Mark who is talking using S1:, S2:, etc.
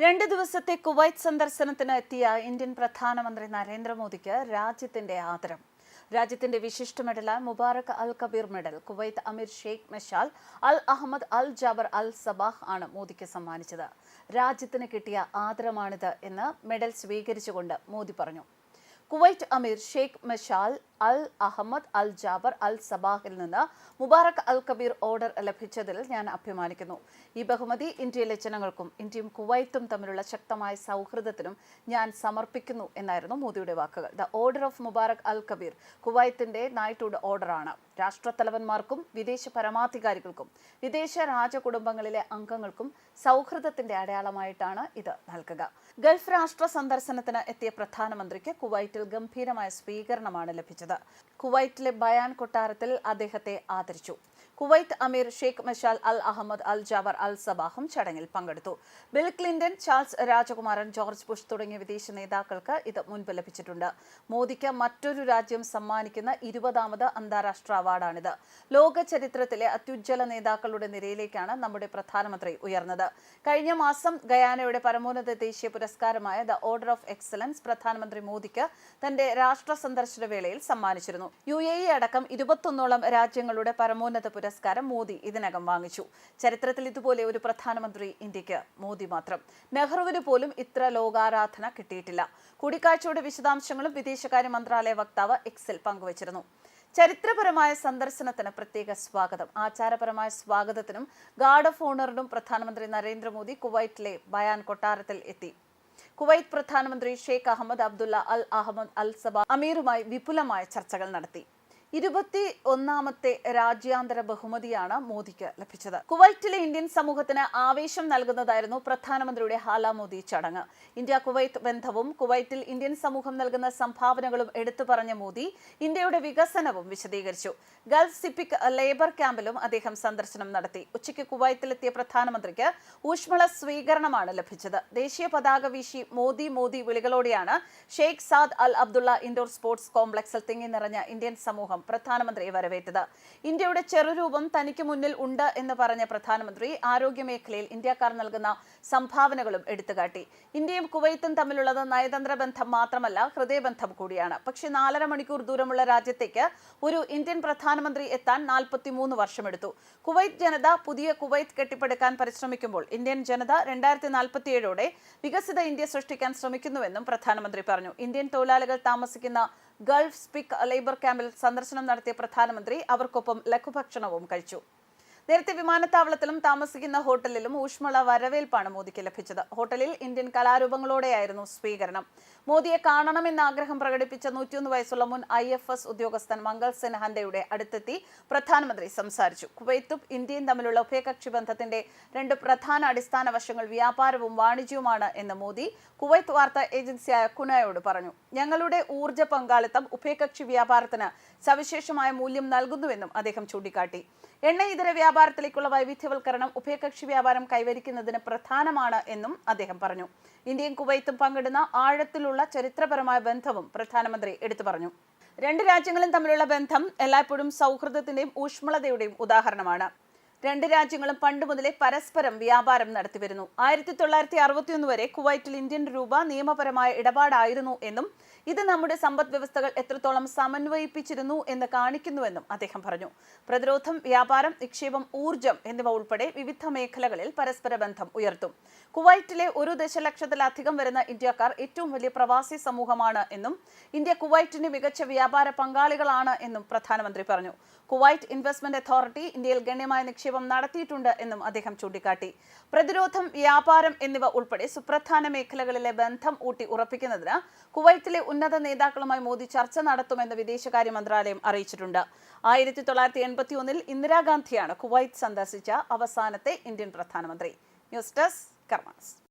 S1: രണ്ട് ദിവസത്തെ കുവൈറ്റ് സന്ദർശനത്തിന് എത്തിയ ഇന്ത്യൻ പ്രധാനമന്ത്രി നരേന്ദ്രമോദിക്ക് രാജ്യത്തിന്റെ ആദരം. രാജ്യത്തിന്റെ വിശിഷ്ട മെഡലായ Mubarak al Kabir medal. Kuwait Amir Sheikh Meshal al Ahmad al Jaber al Sabah ആണ് മോദിക്ക് സമ്മാനിച്ചത്. രാജ്യത്തിന് കിട്ടിയ ആദരമാണിത് എന്ന് മെഡൽ സ്വീകരിച്ചുകൊണ്ട് മോദി പറഞ്ഞു. Kuwait Amir Sheikh Meshal al Ahmad al Jaber al സബാഹിൽ നിന്ന് മുബാറക് അൽ കബീർ ഓർഡർ ലഭിച്ചതിൽ ഞാൻ അഭിമാനിക്കുന്നു. ഈ ബഹുമതി ഇന്ത്യയിലെ ജനങ്ങൾക്കും ഇന്ത്യയും കുവൈത്തും തമ്മിലുള്ള ശക്തമായ സൗഹൃദത്തിനും ഞാൻ സമർപ്പിക്കുന്നു എന്നായിരുന്നു മോദിയുടെ വാക്കുകൾ. The order of Mubarak al Kabir കുവൈത്തിന്റെ knighthood ഓർഡറാണ് രാഷ്ട്രത്തലവന്മാർക്കും വിദേശ പരമാധികാരികൾക്കും വിദേശ രാജകുടുംബങ്ങളിലെ അംഗങ്ങൾക്കും സൗഹൃദത്തിന്റെ അടയാളമായിട്ടാണ് ഇത് നൽകുക. ഗൾഫ് രാഷ്ട്ര സന്ദർശനത്തിന് എത്തിയ പ്രധാനമന്ത്രിക്ക് കുവൈറ്റിൽ ഗംഭീരമായ സ്വീകരണമാണ് ലഭിച്ചത്. കുവൈറ്റിലെ ബയാൻ കൊട്ടാരത്തിൽ അദ്ദേഹത്തെ ആദരിച്ചു. Kuwait Amir Sheikh Mashal al Ahmad al Jaber al സബാഹും ചടങ്ങിൽ പങ്കെടുത്തു. ബിൽ ക്ലിന്റൺ ചാൾസ് രാജകുമാരൻ ജോർജ് ബുഷ് തുടങ്ങിയ വിദേശ നേതാക്കൾക്ക് ഇത് മുൻപ് ലഭിച്ചിട്ടുണ്ട്. മോദിക്ക് മറ്റൊരു രാജ്യം സമ്മാനിക്കുന്ന ഇരുപതാമത് അന്താരാഷ്ട്ര അവാർഡാണിത്. ലോക ചരിത്രത്തിലെ അത്യുജ്വല നേതാക്കളുടെ നിരയിലേക്കാണ് നമ്മുടെ പ്രധാനമന്ത്രി ഉയർന്നത്. കഴിഞ്ഞ മാസം ഗയാനയുടെ പരമോന്നത ദേശീയ പുരസ്കാരമായ ദ ഓർഡർ ഓഫ് എക്സലൻസ് പ്രധാനമന്ത്രി മോദിക്ക് തന്റെ രാഷ്ട്ര സന്ദർശന വേളയിൽ സമ്മാനിച്ചിരുന്നു. യു എ ഇ അടക്കം ഇരുപത്തൊന്നോളം രാജ്യങ്ങളുടെ പരമോന്നത പുരസ്കാരം മോദി ഇതിനകം വാങ്ങിച്ചു. ചരിത്രത്തിൽ ഇതുപോലെ ഒരു പ്രധാനമന്ത്രി ഇന്ത്യയ്ക്ക് മോദി മാത്രം. നെഹ്റുവിന് പോലും ഇത്ര ലോകാരാധന കിട്ടിയിട്ടില്ല. കൂടിക്കാഴ്ചയുടെ വിശദാംശങ്ങളും വിദേശകാര്യ മന്ത്രാലയ വക്താവ് എക്സിൽ പങ്കുവച്ചിരുന്നു. ചരിത്രപരമായ സന്ദർശനത്തിന് പ്രത്യേക സ്വാഗതം. ആചാരപരമായ സ്വാഗതത്തിനും ഗാർഡ് ഓഫ് ഓണറിനും പ്രധാനമന്ത്രി നരേന്ദ്രമോദി കുവൈറ്റിലെ ബയാൻ കൊട്ടാരത്തിൽ എത്തി. കുവൈത്ത് പ്രധാനമന്ത്രി ഷെയ്ഖ് അഹമ്മദ് അബ്ദുള്ള അൽ അഹമ്മദ് അൽ സബ അമീറുമായി വിപുലമായ ചർച്ചകൾ നടത്തി. ഇരുപത്തി ഒന്നാമത്തെ രാജ്യാന്തര ബഹുമതിയാണ് മോദിക്ക് ലഭിച്ചത്. കുവൈറ്റിലെ ഇന്ത്യൻ സമൂഹത്തിന് ആവേശം നൽകുന്നതായിരുന്നു പ്രധാനമന്ത്രിയുടെ ഹാല മോദി ചടങ്ങ്. ഇന്ത്യ കുവൈത്ത് ബന്ധവും കുവൈറ്റിൽ ഇന്ത്യൻ സമൂഹം നൽകുന്ന സംഭാവനകളും എടുത്തു പറഞ്ഞ മോദി ഇന്ത്യയുടെ വികസനവും വിശദീകരിച്ചു. ഗൾഫ് സിപ്പിക് ലേബർ ക്യാമ്പിലും അദ്ദേഹം സന്ദർശനം നടത്തി. ഉച്ചയ്ക്ക് കുവൈത്തിലെത്തിയ പ്രധാനമന്ത്രിക്ക് ഊഷ്മള സ്വീകരണമാണ് ലഭിച്ചത്. ദേശീയ പതാക വീശി Modi Modi വിളികളോടെയാണ് Sheikh Saad al Abdullah indoor sports കോംപ്ലക്സിൽ തിങ്ങി നിറഞ്ഞ ഇന്ത്യൻ സമൂഹം പ്രധാനമന്ത്രിയെ വരവേറ്റത്. ഇന്ത്യയുടെ ചെറുരൂപം തനിക്ക് മുന്നിൽ ഉണ്ട് എന്ന് പറഞ്ഞ പ്രധാനമന്ത്രി ആരോഗ്യമേഖലയിൽ ഇന്ത്യക്കാർ നൽകുന്ന സംഭാവനകളും എടുത്തുകാട്ടി. ഇന്ത്യയും കുവൈത്തും തമ്മിലുള്ളത് നയതന്ത്ര ബന്ധം മാത്രമല്ല ഹൃദയബന്ധം കൂടിയാണ്. പക്ഷേ നാലര മണിക്കൂർ ദൂരമുള്ള രാജ്യത്തേക്ക് ഒരു ഇന്ത്യൻ പ്രധാനമന്ത്രി എത്താൻ നാൽപ്പത്തിമൂന്ന് വർഷമെടുത്തു. കുവൈത്ത് ജനത പുതിയ കുവൈത്ത് കെട്ടിപ്പടുക്കാൻ പരിശ്രമിക്കുമ്പോൾ ഇന്ത്യൻ ജനത രണ്ടായിരത്തി നാൽപ്പത്തിയേഴോടെ വികസിത ഇന്ത്യ സൃഷ്ടിക്കാൻ ശ്രമിക്കുന്നുവെന്നും പ്രധാനമന്ത്രി പറഞ്ഞു. ഇന്ത്യൻ തൊഴിലാളികൾ താമസിക്കുന്ന ഗൾഫ് സ്പിക് ലേബർ ക്യാമ്പിൽ സന്ദർശനം നടത്തിയ പ്രധാനമന്ത്രി അവർക്കൊപ്പം ലഘുഭക്ഷണവും കഴിച്ചു നേരത്തെ വിമാനത്താവളത്തിലും താമസിക്കുന്ന ഹോട്ടലിലും ഊഷ്മള വരവേൽപ്പാണ് മോദിക്ക് ലഭിച്ചത്. ഹോട്ടലിൽ ഇന്ത്യൻ കലാരൂപങ്ങളോടെയായിരുന്നു സ്വീകരണം. മോദിയെ കാണണമെന്ന ആഗ്രഹം പ്രകടിപ്പിച്ച നൂറ്റിയൊന്ന് വയസ്സുള്ള മുൻ ഐ എഫ് എസ് ഉദ്യോഗസ്ഥൻ മംഗൾ സിൻഹന്തയുടെ അടുത്തെത്തി പ്രധാനമന്ത്രി സംസാരിച്ചു. കുവൈത്തും ഇന്ത്യയും തമ്മിലുള്ള ഉഭയകക്ഷി ബന്ധത്തിന്റെ രണ്ട് പ്രധാന അടിസ്ഥാന വശങ്ങൾ വ്യാപാരവും വാണിജ്യവുമാണ് എന്ന് മോദി കുവൈത്ത് വാർത്താ ഏജൻസിയായ കുനയോട് പറഞ്ഞു. ഞങ്ങളുടെ ഊർജ പങ്കാളിത്തം ഉഭയകക്ഷി വ്യാപാരത്തിന് സവിശേഷമായ മൂല്യം നൽകുന്നുവെന്നും അദ്ദേഹം ചൂണ്ടിക്കാട്ടി. എണ്ണ ഇതര വ്യാപാരത്തിലേക്കുള്ള വൈവിധ്യവൽക്കരണം ഉഭയകക്ഷി വ്യാപാരം കൈവരിക്കുന്നതിന് പ്രധാനമാണ് എന്നും അദ്ദേഹം പറഞ്ഞു. ഇന്ത്യയും കുവൈത്തും പങ്കിടുന്ന ആഴത്തിലുള്ള ചരിത്രപരമായ ബന്ധവും പ്രധാനമന്ത്രി എടുത്തു പറഞ്ഞു. രണ്ട് രാജ്യങ്ങളും തമ്മിലുള്ള ബന്ധം എല്ലായ്പ്പോഴും സൗഹൃദത്തിന്റെയും ഊഷ്മളതയുടെയും ഉദാഹരണമാണ്. രണ്ട് രാജ്യങ്ങളും പണ്ട് മുതലേ പരസ്പരം വ്യാപാരം നടത്തിവരുന്നു. ആയിരത്തി തൊള്ളായിരത്തി അറുപത്തിയൊന്ന് വരെ കുവൈറ്റിൽ ഇന്ത്യൻ രൂപ നിയമപരമായ ഇടപാടായിരുന്നു എന്നും ഇത് നമ്മുടെ സമ്പദ് വ്യവസ്ഥകൾ എത്രത്തോളം സമന്വയിപ്പിച്ചിരുന്നു എന്ന് കാണിക്കുന്നുവെന്നും അദ്ദേഹം പറഞ്ഞു. പ്രതിരോധം വ്യാപാരം നിക്ഷേപം ഊർജം എന്നിവ ഉൾപ്പെടെ വിവിധ മേഖലകളിൽ പരസ്പര ബന്ധം ഉയർത്തും. കുവൈറ്റിലെ ഒരു ദശലക്ഷത്തിലധികം വരുന്ന ഇന്ത്യക്കാർ ഏറ്റവും വലിയ പ്രവാസി സമൂഹമാണ് എന്നും ഇന്ത്യ കുവൈറ്റിന്റെ മികച്ച വ്യാപാര പങ്കാളികളാണ് എന്നും പ്രധാനമന്ത്രി പറഞ്ഞു. കുവൈറ്റ് ഇൻവെസ്റ്റ്മെന്റ് അതോറിറ്റി ഇന്ത്യയിൽ ഗണ്യമായ നിക്ഷേപം നടത്തിയിട്ടുണ്ട് എന്നും അദ്ദേഹം ചൂണ്ടിക്കാട്ടി. പ്രതിരോധം വ്യാപാരം എന്നിവ ഉൾപ്പെടെ സുപ്രധാന മേഖലകളിലെ ബന്ധം ഊട്ടി ഉറപ്പിക്കുന്നതിന് കുവൈത്തിലെ ഉന്നത നേതാക്കളുമായി മോദി ചർച്ച നടത്തുമെന്ന് വിദേശകാര്യ മന്ത്രാലയം അറിയിച്ചിട്ടുണ്ട്. ആയിരത്തി തൊള്ളായിരത്തി എൺപത്തി ഒന്നിൽ ഇന്ദിരാഗാന്ധിയാണ് കുവൈത്ത് സന്ദർശിച്ച അവസാനത്തെ ഇന്ത്യൻ പ്രധാനമന്ത്രി. News desk karmas